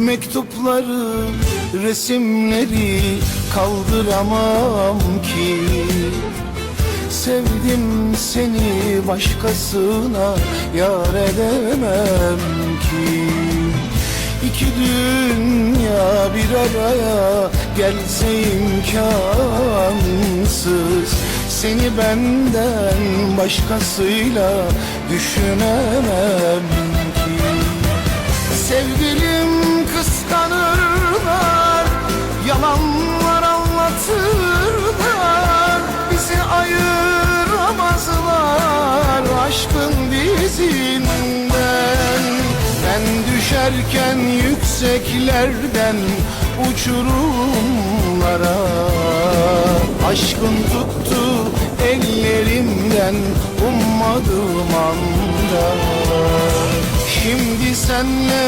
Mektupları, resimleri kaldıramam ki. Sevdim seni başkasına yar edemem ki. İki dünya bir araya gelse imkansız. Seni benden başkasıyla düşünemem ki. Sevgilim kıskanırlar Yalanlar anlatırlar Bizi ayıramazlar Aşkın dizinden. Ben düşerken yükseklerden Uçurumlara Aşkın tuttu ellerimden Ummadığım anda. Şimdi senle